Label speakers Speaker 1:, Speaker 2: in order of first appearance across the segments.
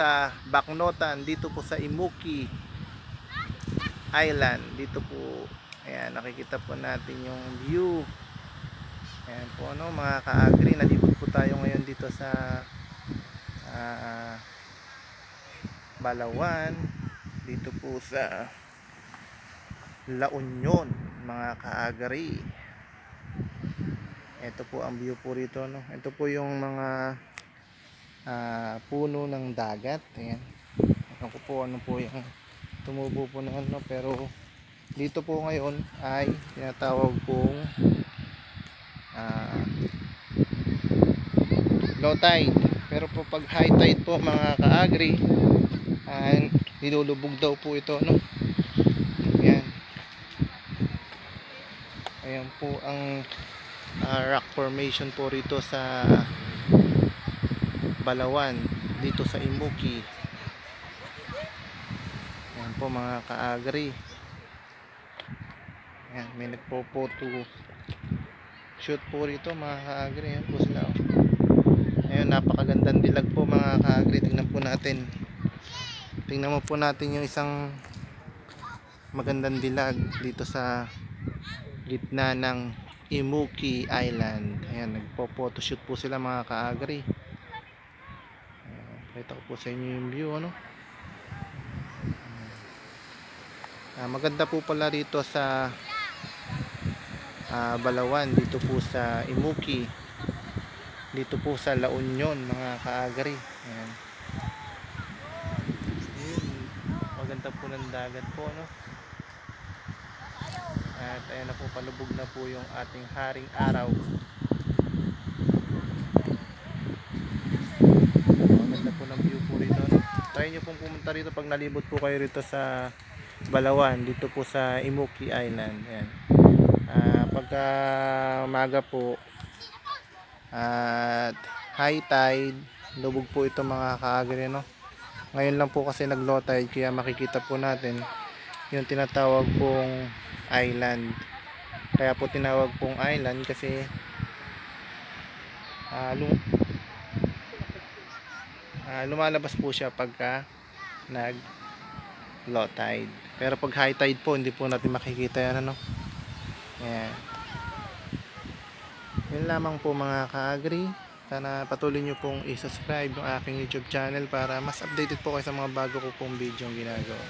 Speaker 1: sa Baknotan dito po sa Imuki Island. Dito po ayan nakikita po natin yung view. Ayan po ano mga ka-agri nalibot po tayo ngayon dito sa ah, Balawan. Dito po sa La Union mga ka-agri. Ito po ang view po rito no. Ito po yung mga ah, puno ng dagat ayan. Ako po ano po yung tumubo po na ano pero dito po ngayon ay tinatawag pong ah, low tide. Pero po pag high tide po mga kaagri ay nilulubog daw po ito no? Ayan. Ayan po ang ah, rock formation po rito sa Balawan dito sa Imuki. Ayan po mga kaagri. Ayan may nagpo-photo shoot po rito mga kaagri. Ayan po sila oh. ayun napakagandang dilag po mga kaagri. Tingnan po natin. Tingnan mo po natin yung isang magandang dilag dito sa gitna ng Imuki Island. Ayan nagpo-photoshoot po sila mga kaagri pakita ko po sa inyo yung view ano? Ah, maganda po pala rito sa ah, Balawan dito po sa Imuki. Dito po sa La Union mga kaagri ayan. Maganda po ng dagat po no at ayan na po palubog na po yung ating haring araw maganda po ng view po rito no? try nyo pong pumunta rito pag nalibot po kayo rito sa Balawan dito po sa Imuki Island. Ayan. Ah, pagka umaga po at high tide lubog po ito mga kaagri no? Ngayon lang po kasi nag low tide kaya makikita po natin yung tinatawag pong island. Kaya po tinawag pong island kasi ah, lum- ah, lumalabas po siya pagka nag low tide. Pero pag high tide po hindi po natin makikita yan ano? Yan. Yun lamang po mga ka-agri. Sana patuloy nyo pong i-subscribe yung aking youtube channel para mas updated po kayo sa mga bago ko pong video yung ginagawa.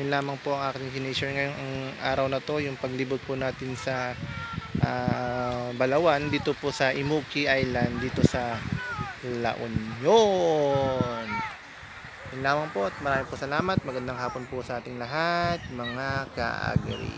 Speaker 1: Yun lamang po ang aking sinishare ngayong araw na to yung paglibot po natin sa ah, Balawan dito po sa Imuki Island dito sa La Union yun lamang po at maraming po salamat. Magandang hapon po sa ating lahat mga ka-agri